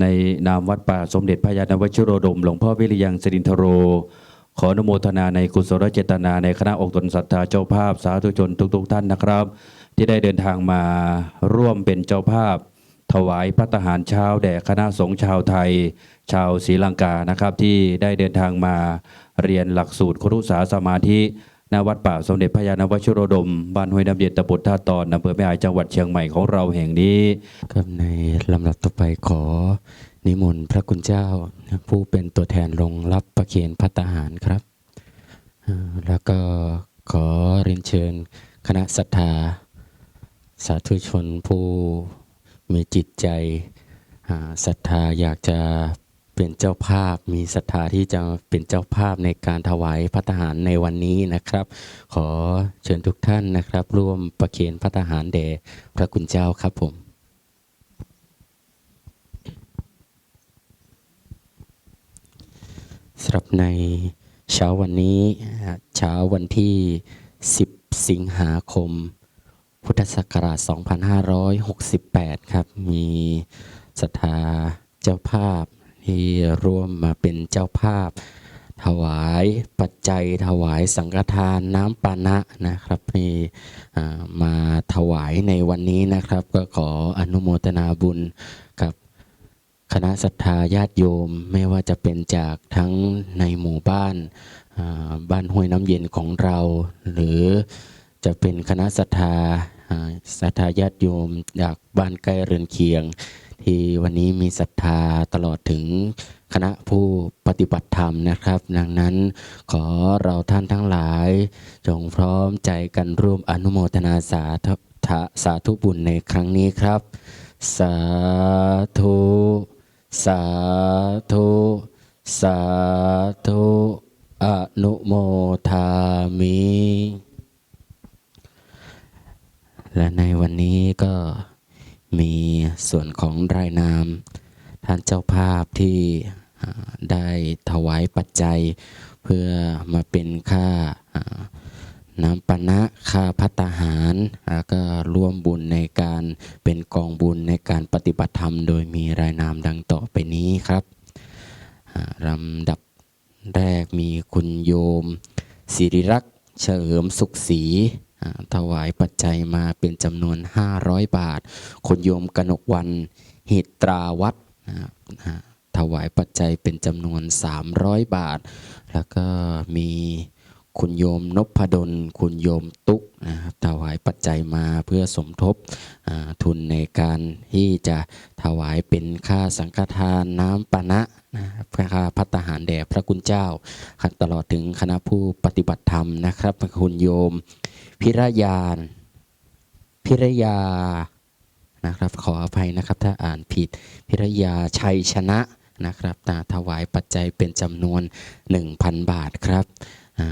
ในนามวัดป่าสมเด็จพระยาณวชิโรดม หลวงพ่อวิริยังสิรินทโร ขออนุโมทนาในกุศลเจตนาในคณะอกตนศรัทธาเจ้าภาพสาธุชนทุก ๆ ท่านนะครับ ที่ได้เดินทางมาร่วมเป็นเจ้าภาพ ถวายพระทหารเช้าแด่คณะสงฆ์ชาวไทย ชาวศรีลังกานะครับที่ได้เดินทางมาเรียนหลักสูตรครุสาสมาธิ ณวัดป่าสมเด็จพระยาณวชิโรดม บ้านห้วยน้ำเย็นตำบลท่าตอนอำเภอแม่อายจังหวัดเชียงใหม่ของเราแห่งนี้ ครับในลำดับต่อไปขอ นิมนต์พระคุณเจ้า ผู้เป็นตัวแทนลงรับประเคนพัตตาหารครับ แล้วก็ขอเรียนเชิญคณะศรัทธา สาธุชนผู้มีจิตใจศรัทธาอยากจะ เป็นเจ้าภาพ มีศรัทธาที่จะเป็นเจ้าภาพในการถวายพัตตาหารในวันนี้นะครับ ขอเชิญทุกท่านนะครับ ร่วมประเคนพัตตาหารแด่พระคุณเจ้าครับผมสำหรับในเช้าวันนี้เช้าวันที่ 10 สิงหาคม พุทธศักราช 2568 ครับ มีศรัทธาเจ้าภาพ ที่ร่วมมาเป็นเจ้าภาพ ถวายปัจจัยถวายสังฆทานน้ำปานะนะครับที่มาถวายในวันนี้นะครับ ก็ขออนุโมทนาบุญกับคณะศรัทธาญาติโยมไม่ว่าจะเป็นจากทั้งในหมู่บ้านบ้านห้วยน้ำเย็นของเรา หรือจะเป็นคณะศรัทธาอ่าศรัทธาญาติโยมจากบ้านใกล้เรือนเคียง ที่วันนี้มีศรัทธาตลอดถึงคณะผู้ปฏิบัติธรรมนะครับ ดังนั้นขอเราท่านทั้งหลาย จงพร้อมใจกันร่วมอนุโมทนาสาธุสาธุบุญในครั้งนี้ครับ สาธุ สาธุ สาธุอนุโมทามิ และในวันนี้ก็ มีส่วนของรายนาม ท่านเจ้าภาพที่ได้ถวายปัจจัย เพื่อมาเป็นค่าน้ำปานะค่าพัตาหารแล้วก็ร่วมบุญในการเป็นกองบุญในการปฏิบัติธรรม โดยมีรายนามดังต่อไปนี้ครับลำดับแรกมีคุณโยม สิริรักษ์เฉลิมสุขศรี ถวายปัจจัยมาเป็นจำนวน 500 บาทคุณโยมกนกวันหิตราวัดนะครับอ่าถวายปัจจัยเป็นจำนวน 300 บาท แล้วก็มีคุณโยมนพดล คุณโยมตุ๊กนะครับถวายปัจจัยมาเพื่อสมทบทุนในการที่จะถวายเป็นค่าสังฆทานน้ำปานะนะครับค่าพัตหารแด่พระคุณเจ้าตลอดถึงคณะผู้ปฏิบัติธรรมนะครับ คุณโยม พิรยาน พิรยานะครับ ขออภัยนะครับ ถ้าอ่านผิด พิรยาชัยชนะนะครับตาถวายปัจจัยเป็นจำนวน 1,000 บาทครับอ่า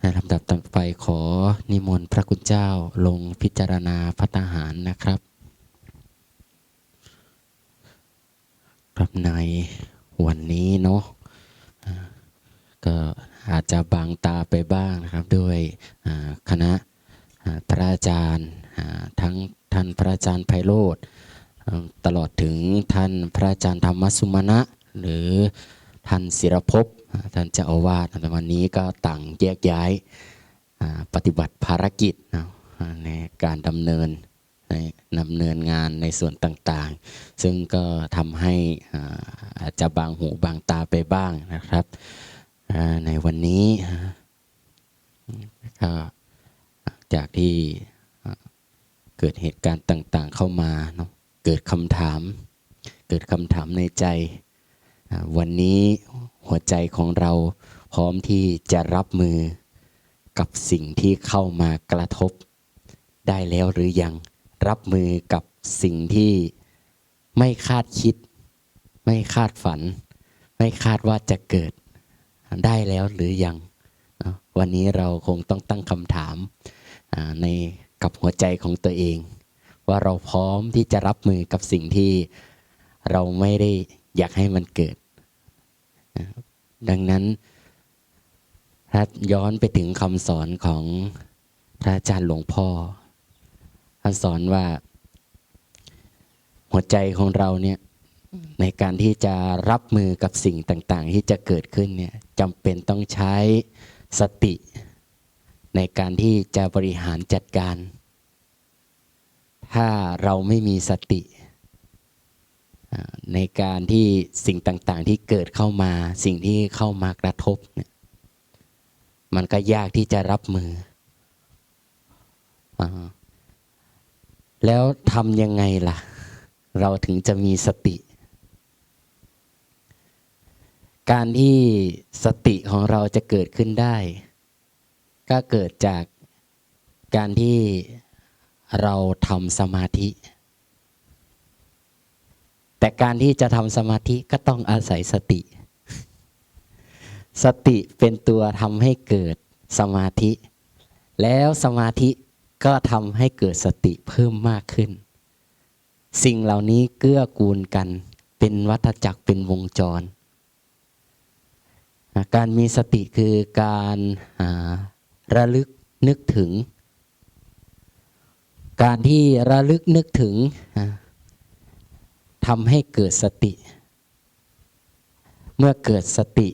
ในลำดับต่อไปขอนิมนต์พระคุณเจ้าลงพิจารณาพัตตาหารนะครับครับในวันนี้เนาะก็ อาจจะบางตาไปบ้างนะครับด้วยคณะพระอาจารย์ทั้งท่านพระอาจารย์ไพโรธตลอดถึงท่านพระอาจารย์ธรรมสุมาณะหรือท่านศิรภพท่านเจ้าอาวาสในวันนี้ก็ต่างแยกย้ายปฏิบัติภารกิจนะในการดำเนินดำเนินงานในส่วนต่างๆ ซึ่งก็ทำให้อาจจะบางหูบางตาไปบ้างนะครับ ในวันนี้ก็จากที่เกิดเหตุการณ์ต่าง ๆ เข้ามาเนาะเกิดคำถาม เกิดคำถามในใจ วันนี้หัวใจของเราพร้อมที่จะรับมือกับสิ่งที่เข้ามากระทบ ได้แล้วหรือยังรับมือกับสิ่งที่ไม่คาดคิด ไม่คาดฝัน ไม่คาดว่าจะเกิด ได้แล้วหรือยังวันนี้เราคงต้องตั้งคำถามในกับหัวใจของตัวเอง ว่าเราพร้อมที่จะรับมือกับสิ่งที่เราไม่ได้อยากให้มันเกิด ดังนั้นถ้าย้อนไปถึงคำสอนของพระอาจารย์หลวงพ่อท่านสอนว่า หัวใจของเราเนี่ย ในการที่จะรับมือกับสิ่งต่างๆ ที่จะเกิดขึ้นเนี่ยจำเป็นต้องใช้สติ ในการที่จะบริหารจัดการ ถ้าเราไม่มีสติ ในการที่สิ่งต่างๆ ที่เกิดเข้ามา สิ่งที่เข้ามากระทบเนี่ยมันก็ยากที่จะรับมืออแล้วทำยังไงล่ะ เราถึงจะมีสติ การที่สติของเราจะเกิดขึ้นได้ ก็เกิดจากการที่เราทำสมาธิ แต่การที่จะทำสมาธิก็ต้องอาศัยสติ สติเป็นตัวทำให้เกิดสมาธิ แล้วสมาธิก็ทำให้เกิดสติเพิ่มมากขึ้น สิ่งเหล่านี้เกื้อกูลกันเป็นวัฏจักรเป็นวงจร การมีสติคือการระลึกนึกถึง การที่ระลึกนึกถึงทำให้เกิดสติ เมื่อเกิดสติ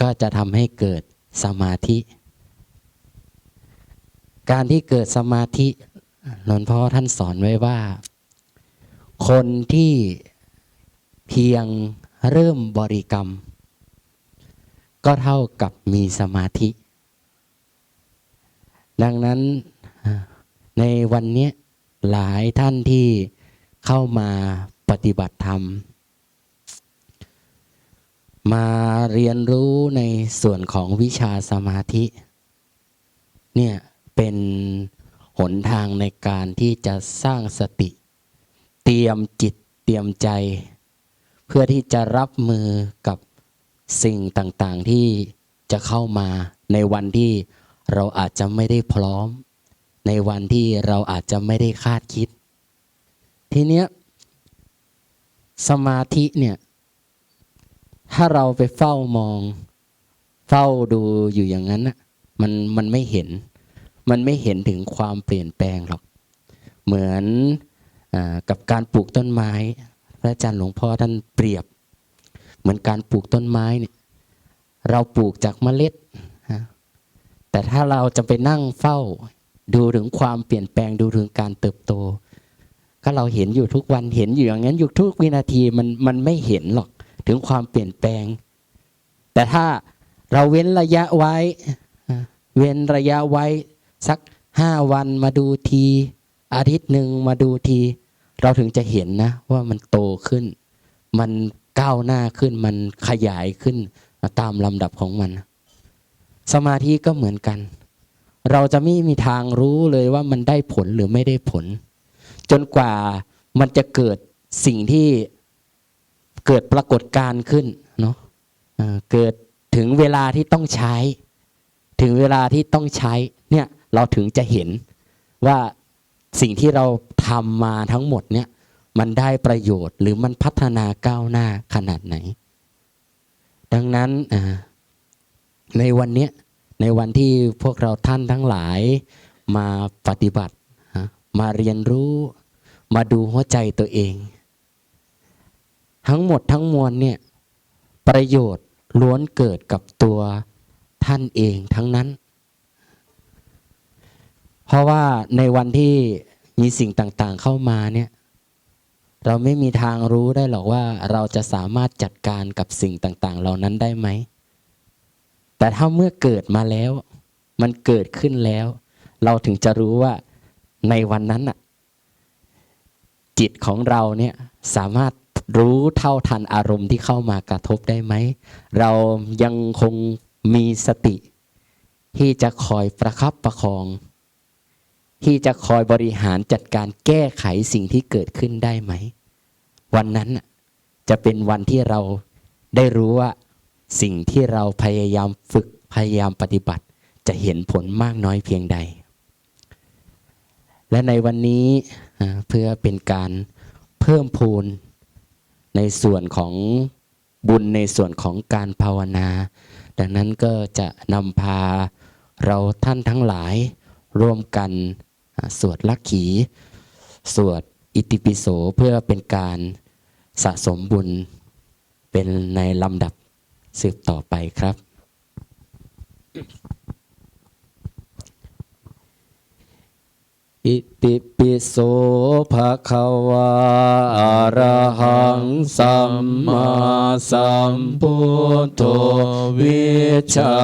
ก็จะทำให้เกิดสมาธิ การที่เกิดสมาธิหลวงพ่อท่านสอนไว้ว่า คนที่เพียงเริ่มบริกรรม ก็เท่ากับมีสมาธิ ดังนั้นในวันนี้หลายท่านที่เข้ามาปฏิบัติธรรม มาเรียนรู้ในส่วนของวิชาสมาธิ เนี่ยเป็นหนทางในการที่จะสร้างสติ เตรียมจิตเตรียมใจ เพื่อที่จะรับมือกับ สิ่งต่างๆที่จะเข้ามาในวันที่เราอาจจะไม่ได้พร้อม ในวันที่เราอาจจะไม่ได้คาดคิด ทีเนี้ยสมาธิเนี่ย ถ้าเราไปเฝ้ามอง เฝ้าดูอยู่อย่างนั้นน่ะมันมันไม่เห็น มันไม่เห็นถึงความเปลี่ยนแปลงหรอก เหมือนอากับการปลูกต้นไม้ พระอาจารย์หลวงพ่อท่านเปรียบ เหมือนการปลูกต้นไม้เนี่ยเราปลูกจากเมล็ดฮะแต่ถ้าเราจะไปนั่งเฝ้า ดูถึงความเปลี่ยนแปลงดูถึงการเติบโต ก็เราเห็นอยู่ทุกวันเห็นอยู่อย่างนั้นอยู่ทุกวินาทีมันมันไม่เห็นหรอกถึงความเปลี่ยนแปลง แต่ถ้าเราเว้นระยะไว้ เว้นระยะไว้สักห้าวันมาดูทีอาทิตย์หนึ่งมาดูที เราถึงจะเห็นนะว่ามันโตขึ้น มัน ก้าวหน้าขึ้นมันขยายขึ้นตามลำดับของมัน สมาธิก็เหมือนกัน เราจะไม่มีทางรู้เลยว่ามันได้ผลหรือไม่ได้ผล จนกว่ามันจะเกิดสิ่งที่เกิดปรากฏการขึ้นเนาะเกิดถึงเวลาที่ต้องใช้ ถึงเวลาที่ต้องใช้เนี่ยเราถึงจะเห็นว่าสิ่งที่เราทำมาทั้งหมดเนี่ย มันได้ประโยชน์ หรือมันพัฒนาก้าวหน้าขนาดไหน ดังนั้นในวันนี้ในวันที่พวกเราท่านทั้งหลายมาปฏิบัติ มาเรียนรู้มาดูหัวใจตัวเอง ทั้งหมดทั้งมวลเนี่ยประโยชน์ล้วนเกิดกับตัวท่านเองทั้งนั้น เพราะว่าในวันที่มีสิ่งต่างๆเข้ามาเนี่ย เราไม่มีทางรู้ได้หรอกว่าเราจะสามารถจัดการกับสิ่งต่าง ๆ เหล่านั้นได้ไหม แต่ถ้าเมื่อเกิดมาแล้ว มันเกิดขึ้นแล้ว เราถึงจะรู้ว่าในวันนั้นน่ะจิตของเราเนี่ยสามารถรู้เท่าทันอารมณ์ที่เข้ามากระทบได้ไหม เรายังคงมีสติ ที่จะคอยประคับประคอง ที่จะคอยบริหารจัดการแก้ไขสิ่งที่เกิดขึ้นได้ไหม วันนั้นจะเป็นวันที่เราได้รู้ว่า สิ่งที่เราพยายามฝึกพยายามปฏิบัติ จะเห็นผลมากน้อยเพียงใด และในวันนี้เพื่อเป็นการเพิ่มพูนในส่วนของบุญในส่วนของการภาวนา ดังนั้นก็จะนำพาเราท่านทั้งหลายร่วมกัน สวดลักขี สวดอิติปิโสเพื่อเป็นการสะสมบุญเป็นในลำดับสืบต่อไปครับ อิติ ปิโสภะคะวาอะระหังสัมมาสัมพุทโธวิชา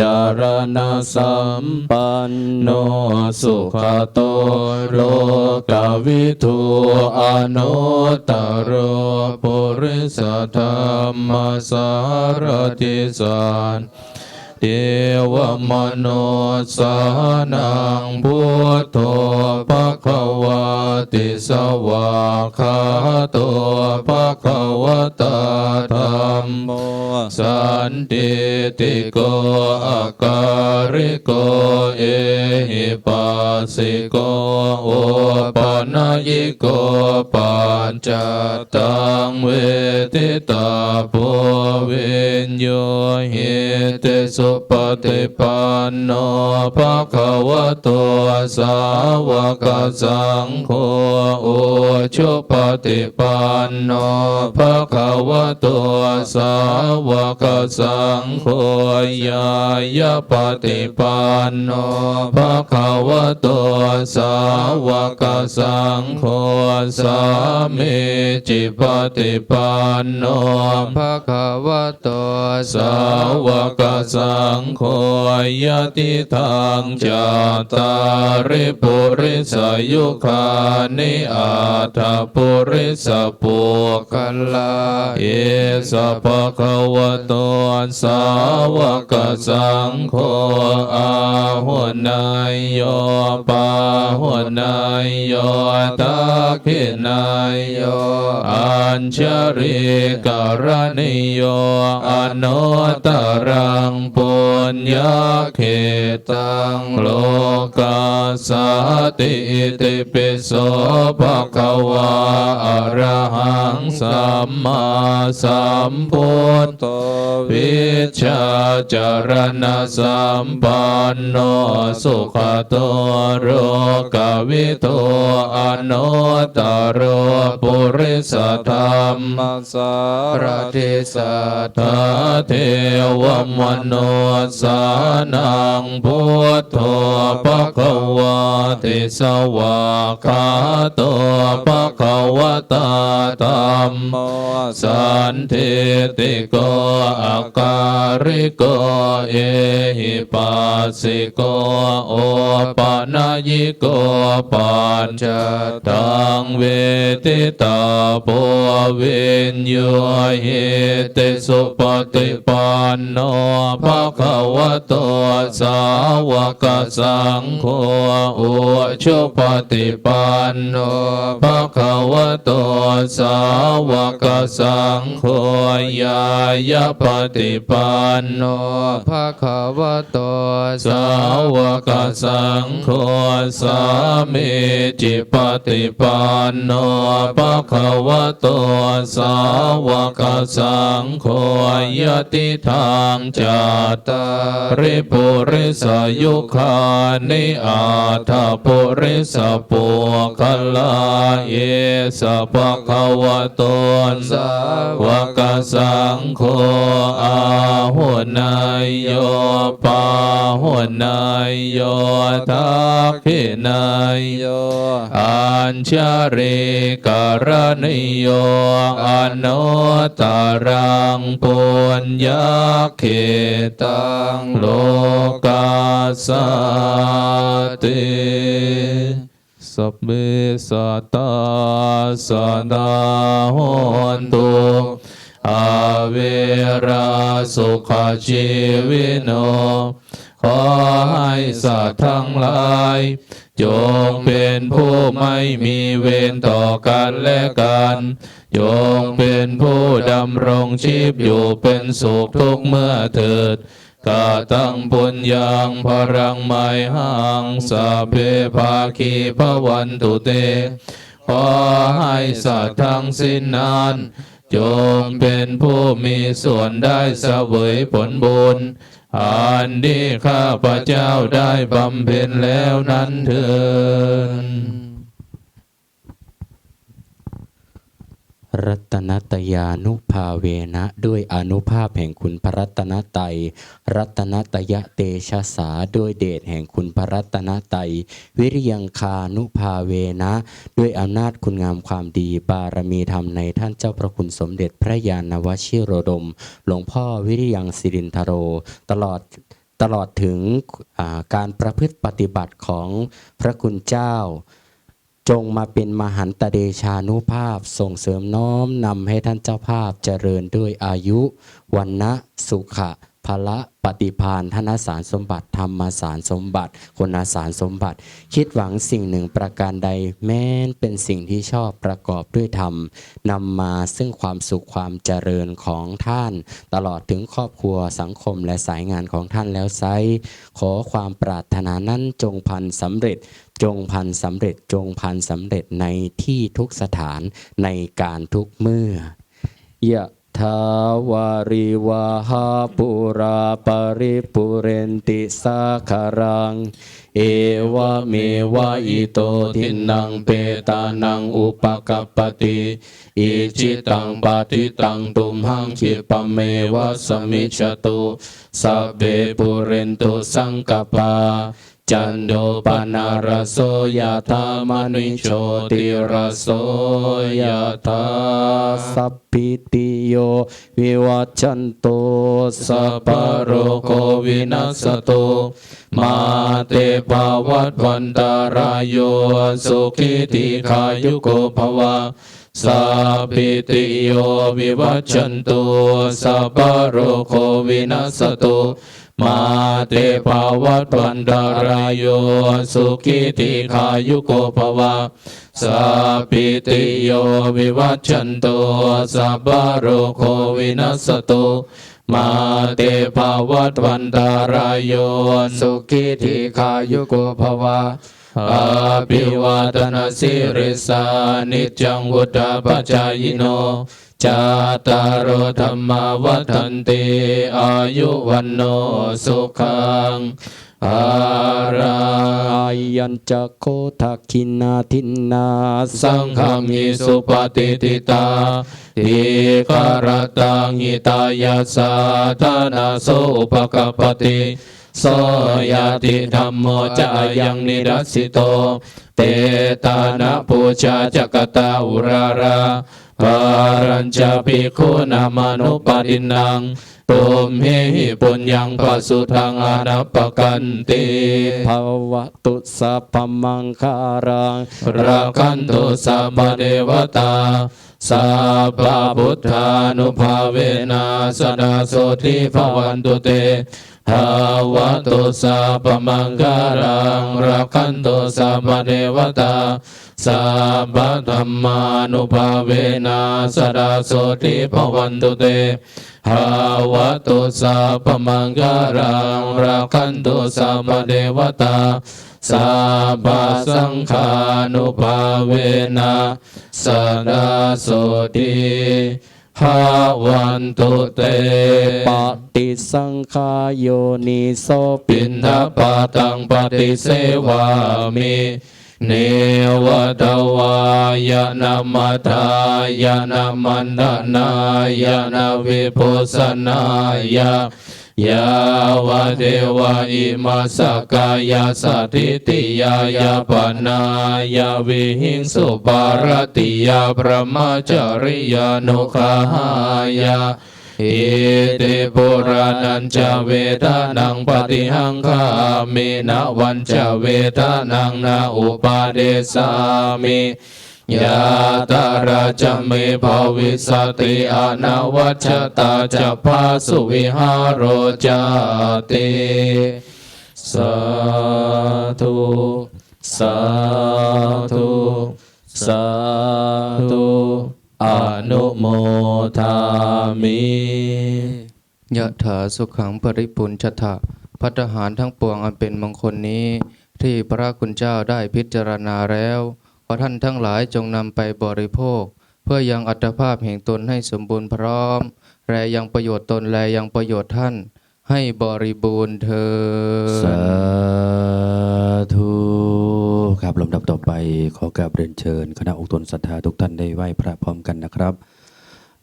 จารณสัมปันโนสุขโตโลกวิทูอนุตโรปุริสธรรมสารติสัน เทวมโนสานังพุทโธภะคะวะติสวาคาโตภะคะวะตา สันติติโกอาการิโกเอหิปัสสิโกโอปนายิโกปัญจตังเวทิตาโพวิญโยหิเตสุปฏิปันโนภะคะวะโตสาวกสังโฆโอชุปฏิปันโนภะคะวะโตสาวกสังโฆยายาปฏิปันโนภะคะวะโตสาวกสังโฆสามิจิปฏิปันโนภะคะวะโตสาวกสังโฆยติทางจาตาริปุริสยุคานิอาทาปุริสปุคัลลาเอสะภะคะวะตสาวกสังโฆอาหุนายโยปาหุนายโยตาคินายโยอัญชริกรณิโยอนุตรังปุญญาเขตังโลกาสติอิติปิโสภะคะวาอรหังสัมมาสัมพุทโธวิชาจารณสัมปันโนสุขโตโรกวิโตอนุตตรโรปุริสธรรมสารทิสัทเทวมโนสานังพุทโธภะคะวาติสวาคาโตภะคะวตาธรรมโมสันทิติโกอาการิโกเอหิปัสสิโกโอปะนายิโกปัญจตังเวทิตาโพวิญโยหิเตสุปฏิปันโนภะคะวะโตสาวกสังโฆอุชุปฏิปันโนภะคะวะโตสาวกสังโฆยายาปฏิปันโนภะคะวะโตสาวกสังโฆสามิจิปฏิปันโนภะคะวะโตสาวกสังโฆยติทางจาตาริปุริสยุคานิอาทาปุริสปุคลาเยสภะคะวะโตสาวกสังโฆอาหุนายโยปาหุนายโยทักขินายโยอัญชริกรณิโยอนุตตรังปุญญาเขตังโลกาสติสัพเพสัตตาสัตตาโหนตุ อาเวราสุขชีวิโน ขอให้สัตว์ทั้งหลาย จงเป็นผู้ไม่มีเวรต่อกันและกันจงเป็นผู้ดำรงชีพอยู่เป็นสุขทุกเมื่อเถิดกาตั้งปุญญังพรังไมหังสัพเพภาคีพวันตุเต ขอให้สัตว์ทั้งสิ้นนั้น จงเป็นผู้มีส่วนได้เสวยผลบุญอันที่ข้าพระเจ้าได้บำเพ็ญแล้วนั้นเถิด รัตนตยานุภาเวนะด้วยอนุภาพแห่งคุณพระรัตนตรัยรัตนตยะเตชะสาด้วยเดชแห่งคุณพระรัตนตรัยวิริยังคานุภาเวนะ ด้วยอำนาจคุณงามความดีบารมีธรรมในท่านเจ้าพระคุณสมเด็จพระยาณวชิโรดม หลวงพ่อวิริยังสิรินทโร ตลอดตลอดถึงการประพฤติปฏิบัติของพระคุณเจ้า จงมาเป็นมหันตเดชานุภาพ ส่งเสริมน้อมนำให้ท่านเจ้าภาพเจริญด้วยอายุวันนะสุขะพละปฏิพานธนสารสมบัติ ธรรมสารสมบัติ คุณสารสมบัติ คิดหวังสิ่งหนึ่งประการใดแม้นเป็นสิ่งที่ชอบประกอบด้วยธรรมนำมาซึ่งความสุขความเจริญของท่าน ตลอดถึงครอบครัวสังคมและสายงานของท่านแล้วไซขอความปรารถนานั้นจงพันสำเร็จ จงพันสำเร็จจงพันสำเร็จในที่ทุกสถานในการทุกเมื่อยะทาวาริวาหาปุราปริปุเรนติสาคารัง เอวะเมวะอิโตทินังเปตานังอุปกัปปติอิจิตังปฏิตังตุมหังคิปเมวะสมิจตุสัพเพปุเรนตุสังกปา จันโดปนารโสยธามณิโชติรโสยธาสัพพิติโยวิวัจจันโตสัพพะโรโควินัสตุมาเตภวัตวันตารายโยสุขิติขายุโกภวะ สัพพิติโยวิวัจจันตุสัพพะโรโควินัสตุมาเตภาวัตวันดารายโยสุขิติขายุโกภวะสัพพิติโยวิวัจจันตุสัพพะโรโควินัสตุมาเตภาวัตวันดารายโยสุขิติขายุโกภวะ อาภิวาทนาสิริสานิจังวุฒาปัจจายโนจาตารโอธรรมาวัฏันติอายุวันโนสุขังอารายัญจะโคทักขินาทินนาสังฆมิสุปฏิทิตาทิคารตังหิตายาสาธานาโสอุปกปติ โสยติธรรมโมจะยังนิรัสสิโต เตตานะปูชาจักตาอุราราปารัญจภิกขุนามานุปดินังตุมเฮหิปุญญังปัสสุทังอนัปปกันติภวตุสัพพมังคารังรักขันตุสัพพเทวตา สัพพะพุทธานุภาเวนะสดาโสทิภวันตุเตภาวะตุสัพพมังคารังรักขันตุสัพพเทวตาสัพพะธรรมานุภาเวนะสดาโสทิภวันตุเตภาวะตุสัพพมังคารังรักขันตุสัพพเทวตา สัพพสังฆานุภาเวนะสดาโสทิภาวันตุเตปฏิสังขายโยนิโสปินทปาตังปฏิเสวามิเนวตวายนามัทายนามันดานายนาวิปุสนาย ยาวเทวะอิมาสกายาสถิติยายาปนายาวิหิงสุปารติยาพระมาจริยานุขายาอิติปุรานันจเวทานังปฏิหังคามินวันจเวทานังนาอุปาเดสามิ ยาตาราจะเมภาวิสติอนาวัชตาจะพาสุวิหารโรจาติสาธุสาธุสาธุอนุโมทามิยะถาสุขังปริปุญชถะพัฒหารทั้งปวงอันเป็นมงคลนี้ ที่พระคุณเจ้าได้พิจารณาแล้ว ขอท่านทั้งหลายจงนำไปบริโภค เพื่อยังอัตภาพแห่งตนให้สมบูรณ์พร้อม แลยังประโยชน์ตนแลยังประโยชน์ท่าน ให้บริบูรณ์เธอสาธุครับลำดับต่อไปขอกราบเรียนเชิญ คณะองค์ตนศรัทธาทุกท่านได้ไหว้พระพร้อมกันนะครับ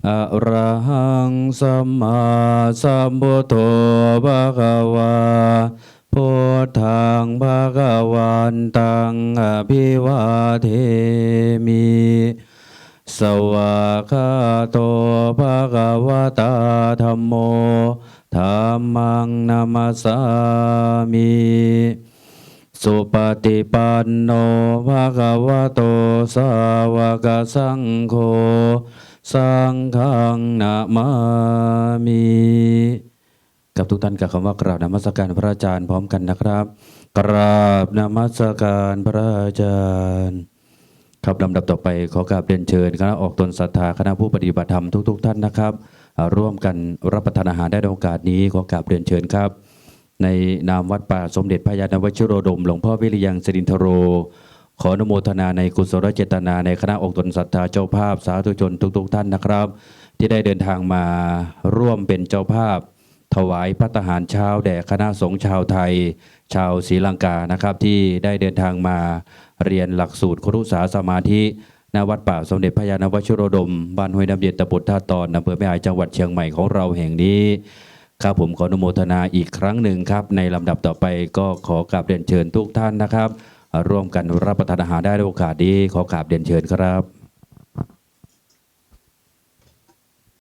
อะระหังสัมมาสัมพุทโธภะคะวา พุทธังภะคะวันตังอภิวาเทมิสวากขาโตภะคะวะตาธัมโมธัมมังนามัสสามิสุปฏิปันโนภะคะวะโตสาวกสังโฆสังฆังนามามิ กับทุกท่านกับคำว่ากราบนมัสการพระอาจารย์พร้อมกันนะครับ กราบนมัสการพระอาจารย์ ครับลำดับต่อไปขอกราบเรียนเชิญคณะออกตนศรัทธาคณะผู้ปฏิบัติธรรมทุก ๆท่านนะครับ ร่วมกันรับประทานอาหารได้ในโอกาสนี้ขอกราบเรียนเชิญครับ ในนามวัดป่าสมเด็จพระยาณวชิโรดม หลวงพ่อวิริยังสิรินทโร ขออนุโมทนาในกุศลเจตนาในคณะองค์ตนศรัทธาเจ้าภาพสาธุชนทุก ๆ ท่านนะครับ ที่ได้เดินทางมาร่วมเป็นเจ้าภาพ ถวายพัตตาหารเช้าแด่คณะสงฆ์ชาวไทย ชาวศรีลังกานะครับ ที่ได้เดินทางมาเรียนหลักสูตรครุษาสมาธิณวัดป่าสมเด็จพระยาณวชิโรดม บ้านห้วยน้ำเย็นตำบลท่าตอนอำเภอแม่อายจังหวัดเชียงใหม่ของเราแห่งนี้ครับผมขออนุโมทนาอีกครั้งหนึ่งครับ ในลำดับต่อไปก็ขอกราบเรียนเชิญทุกท่านนะครับ ร่วมกันรับประทานอาหารได้ในโอกาสนี้ขอกราบเรียนเชิญครับ